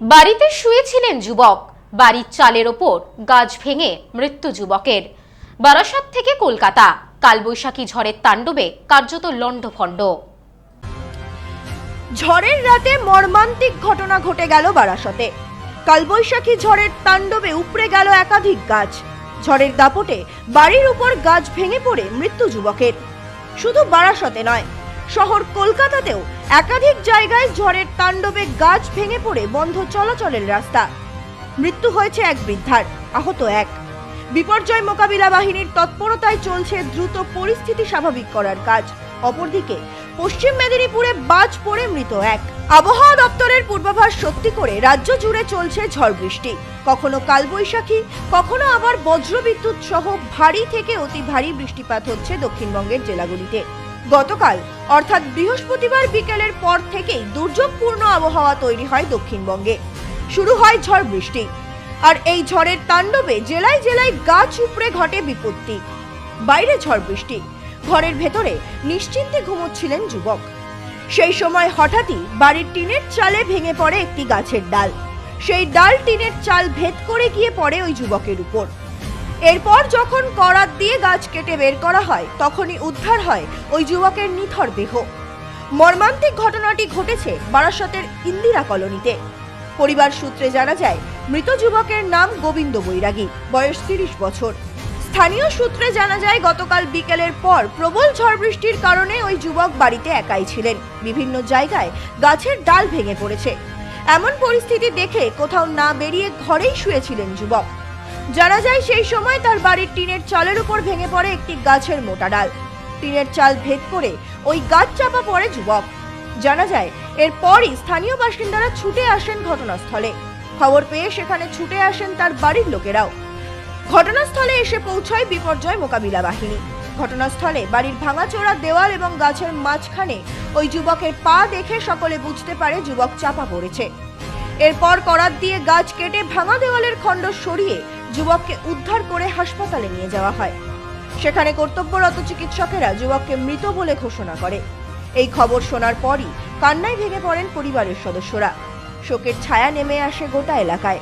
বাড়িতে শুয়েছিলেন যুবক। বাড়ির চালের ওপর গাছ ভেঙে মৃত্যু যুবকের। বারাসাত থেকে কলকাতা, কালবৈশাখী ঝড়ের তাণ্ডবে কার্যত লণ্ডভণ্ড। ঝড়ের রাতে মর্মান্তিক ঘটনা ঘটে গেল বারাসতে। কালবৈশাখী ঝড়ের তাণ্ডবে উপড়ে গেল একাধিক গাছ। ঝড়ের দাপটে বাড়ির উপর গাছ ভেঙে পড়ে মৃত্যু যুবকের। শুধু বারাসতে নয়, শহর কলকাতাতেও একাধিক জায়গায় ঝড়ের তাণ্ডবে গাছ ভেঙে পড়ে বন্ধ চলাচলের রাস্তা। মৃত্যু হয়েছে এক বৃদ্ধার, আহত এক। বিপর্যয় মোকাবিলা বাহিনীর তৎপরতায় চলছে দ্রুত পরিস্থিতি স্বাভাবিক করার কাজ। অপরদিকে, পশ্চিম মেদিনীপুরে বাজ পড়ে মৃত এক। আবহাওয়া দপ্তরের পূর্বাভাস সত্যি করে রাজ্য জুড়ে চলছে ঝড় বৃষ্টি। কখনো কালবৈশাখী, কখনো আবার বজ্রবিদ্যুৎ সহ ভারী থেকে অতি ভারী বৃষ্টিপাত হচ্ছে দক্ষিণবঙ্গের জেলাগুলিতে। গতকাল, অর্থাৎ বৃহস্পতিবার বিকেলের পর থেকেই দুর্যোগপূর্ণ আবহাওয়া তৈরি হয় দক্ষিণবঙ্গে। শুরু হয় ঝড় বৃষ্টি। আর এই ঝড়ের তাণ্ডবে জেলায় জেলায় গাছ উপড়ে ঘটে বিপত্তি। বাইরে ঝড় বৃষ্টি। ঘরের ভেতরে নিশ্চিন্তে ঘুমোচ্ছিলেন যুবক। সেই সময় হঠাৎই বাড়ির টিনের চালে ভেঙে পড়ে একটি গাছের ডাল। সেই ডাল টিনের চাল ভেদ করে গিয়ে পড়ে ওই যুবকের উপর। এরপর যখন করাত দিয়ে গাছ কেটে বের করা হয়, তখনই উদ্ধার হয় ওই যুবকের নিথর দেহ। মর্মান্তিক ঘটনাটি ঘটেছে বারাসতের ইন্দিরা কলোনিতে। পরিবার সূত্রে জানা যায়, মৃত যুবকের নাম গোবিন্দ বৈরাগী, বয়স তিরিশ বছর। স্থানীয় সূত্রে জানা যায়, গতকাল বিকেলের পর প্রবল ঝড় বৃষ্টির কারণে ওই যুবক বাড়িতে একাই ছিলেন। বিভিন্ন জায়গায় গাছের ডাল ভেঙে পড়েছে। এমন পরিস্থিতি দেখে কোথাও না বেরিয়ে ঘরেই শুয়েছিলেন যুবক। জানা যায় সেই সময় তার বাড়ির টিনের চালের উপর ভেঙে পড়ে একটি গাছের মোটা ডাল। টিনের চাল ভেদ করে ওই গাছ চাপা পড়ে যুবক। জানা যায়, এরপরই স্থানীয় বাসিন্দারা ছুটে আসেন ঘটনাস্থলে। খবর পেয়ে সেখানে ছুটে আসেন তার বাড়ির লোকেরাও। ঘটনাস্থলে এসে পৌঁছায় বিপর্যয় মোকাবিলা বাহিনী। ঘটনাস্থলে বাড়ির ভাঙাচোরা দেওয়াল এবং গাছের মাঝখানে ওই যুবকের পা দেখে সকলে বুঝতে পারে যুবক চাপা পড়েছে। এরপর করাত দিয়ে গাছ কেটে ভাঙা দেওয়ালের খণ্ড সরিয়ে যুবককে উদ্ধার করে হাসপাতালে নিয়ে যাওয়া হয়। সেখানে কর্তব্যরত চিকিৎসকেরা যুবককে মৃত বলে ঘোষণা করে। এই খবর শোনার পরই কান্নায় ভেঙে পড়েন পরিবারের সদস্যরা। শোকের ছায়া নেমে আসে গোটা এলাকায়।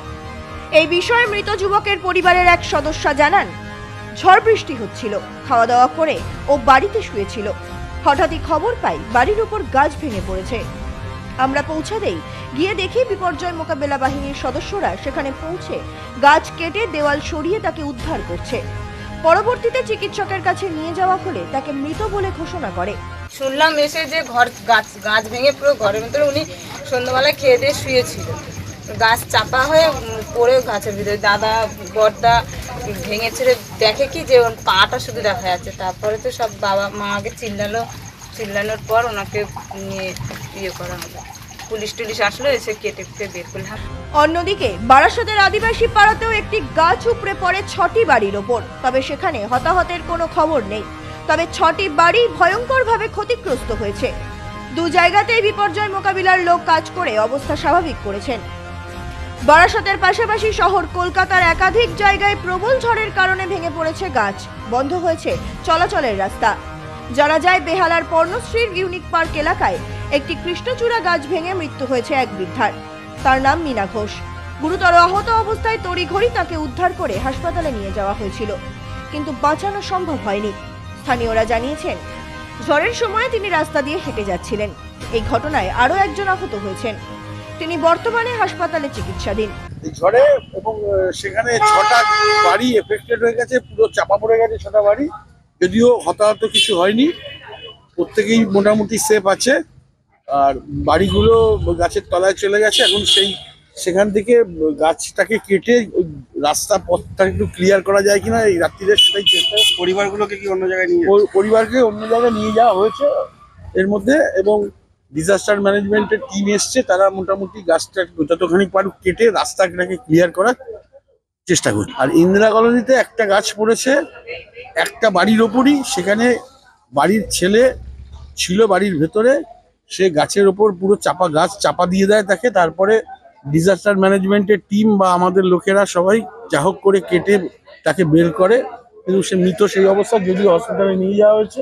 এই বিষয়ে মৃত যুবকের পরিবারের এক সদস্য জানান, ঝড় বৃষ্টি হচ্ছিল খাওয়া দাওয়া করে ও বাড়িতে শুয়েছিল। হঠাৎই খবর পাই বাড়ির উপর গাছ ভেঙে পড়েছে। আমরা পৌঁছা দেই। গিয়ে দেখি বিপর্যয় মোকাবেলা বাহিনীর সদস্যরা সেখানে পৌঁছে গাছ কেটে দেওয়াল সরিয়ে তাকে উদ্ধার করছে। পরবর্তীতে চিকিৎসকের কাছে নিয়ে যাওয়া হলে তাকে মৃত বলে ঘোষণা করে। শুনলাম এসে যে ঘর গাছ গাছ ভেঙে পুরো ঘরের ভিতরে উনি সন্ধ্যাবেলায় খেয়ে দিয়ে শুয়েছিল গাছ চাপা হয়ে পড়ে গাছের ভিতরে। দাদা বড়দা ভেঙে ছেড়ে দেখে কি যে ওর পাটা শুধু দেখা যাচ্ছে। তারপরে তো সব বাবা মা আগে চিল্লালো। চিল্লানোর পর ওনাকে নিয়ে ইয়ে করা হলো পুলিশ টুলিশ আসলো, এসে কেটে কেটে বের করলাম অন্যদিকে, বারাসতের আদিবাসী পাড়াতেও একটি গাছ উপড়ে পড়ে ছটি বাড়ির ওপর, তবে সেখানে হতাহতের কোনো খবর নেই। তবে ছটি বাড়ি ভয়ঙ্করভাবে ক্ষতিগ্রস্ত হয়েছে। দু জায়গাতেই বিপর্যয় মোকাবিলার লোক কাজ করে অবস্থা স্বাভাবিক করেছেন। বারাসতের পাশাপাশি শহর কলকাতার একাধিক জায়গায় প্রবল ঝড়ের কারণে ভেঙে পড়েছে গাছ। বন্ধ হয়েছে চলাচলের রাস্তা। জানা যায় বেহালার পর্ণশ্রীর ইউনিক পার্ক এলাকায়, একটি কৃষ্ণচূড়া গাছ ভেঙে মৃত্যু হয়েছে এক বৃদ্ধার। তার নাম মীনা ঘোষ। গুরুতর আহত অবস্থায় তড়িঘড়ি তাকে উদ্ধার করে হাসপাতালে নিয়ে যাওয়া হয়েছিল। কিন্তু বাঁচানো সম্ভব হয়নি। স্থানীয়রা জানিয়েছেন, ঝড়ের সময় তিনি রাস্তা দিয়ে হেঁটে যাচ্ছিলেন। এই ঘটনায় আরও একজন আহত হয়েছেন। তিনি বর্তমানে হাসপাতালে চিকিৎসাধীন। ঝড়ে এবং সেখানে ছটা বাড়ি এফেক্টেড হয়ে গেছে, পুরো চাপা পড়ে গেছে ছটা বাড়ি। যদিও হতাহত কিছু হয়নি প্রত্যেকেই মোটামুটি সেফ আছে আর বাড়িগুলো গাছের তলায় চলে গেছে এখন সেই সেখান থেকে গাছটাকে কেটে রাস্তা পথটা একটু ক্লিয়ার করা যায় কিনা এই রাত্রিরে সেটাই চেষ্টা পরিবারগুলোকে কি অন্য জায়গায় নিয়ে পরিবারকে অন্য জায়গায় নিয়ে যাওয়া হয়েছে এর মধ্যে এবং ডিজাস্টার ম্যানেজমেন্টের টিম এসছে তারা মোটামুটি গাছটা যতখানি পারুক কেটে রাস্তাটাকে ক্লিয়ার করার চেষ্টা করি। আর ইন্দিরা কলোনিতে একটা গাছ পড়েছে, একটা বাড়ির ওপরই, সেখানে বাড়ির ছেলে ছিল বাড়ির ভেতরে, সে গাছের ওপর পুরো চাপা গাছ চাপা দিয়ে দেয় তাকে, তারপরে ডিজাস্টার ম্যানেজমেন্টের টিম বা আমাদের লোকেরা সবাই যা হোক করে কেটে তাকে বের করে, কিন্তু সে মৃত সেই অবস্থা যদিও হসপিটালে নিয়ে যাওয়া হয়েছে।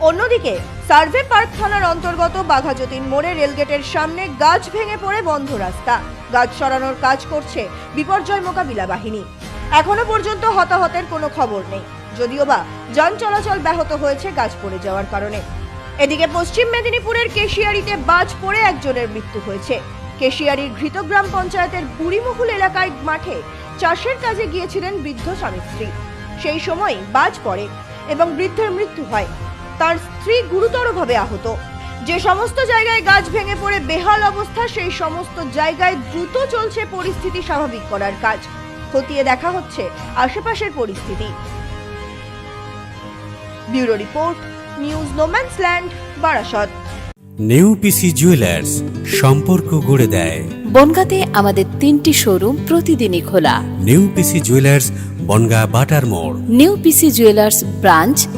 অন্যদিকে, সার্ভে পার্ক থানার অন্তর্গত বাঘাযতীন মোড়ে রেলগেটের সামনে গাছ ভেঙে পড়ে বন্ধ রাস্তা। গাছ সরানোর কাজ করছে বিপর্যয় মোকাবিলা বাহিনী। এখনও পর্যন্ত হতাহতের কোনো খবর নেই। যদিও বা যান চলাচল ব্যাহত হয়েছে গাছ পড়ে যাওয়ার কারণে। এদিকে পশ্চিম মেদিনীপুরের কেশিয়ারিতে বাজ পড়ে একজনের মৃত্যু হয়েছে। কেশিয়ারির ঘৃতগ্রাম পঞ্চায়েতের বুড়িমহুল এলাকায় মাঠে চাষের কাজে গিয়েছিলেন বৃদ্ধ স্বামী স্ত্রী। সেই সময় বাজ পড়ে এবং বৃদ্ধের মৃত্যু হয়। তার স্ত্রী গুরুতরভাবে আহত। যে সমস্ত জায়গায় গাছ ভেঙে পড়ে বেহাল অবস্থা সেই সমস্ত জায়গায় দ্রুত চলছে পরিস্থিতি স্বাভাবিক করার কাজ। খতিয়ে দেখা হচ্ছে আশেপাশের পরিস্থিতি। Bureau report news no man's land Barasat. New PC jewellers সম্পর্ক গড়ে দেয়। বনগাঁতে আমাদের তিনটি শোরুম প্রতিদিনই খোলা। New PC jewellers Bongaon Batar মোড়। New PC jewellers branch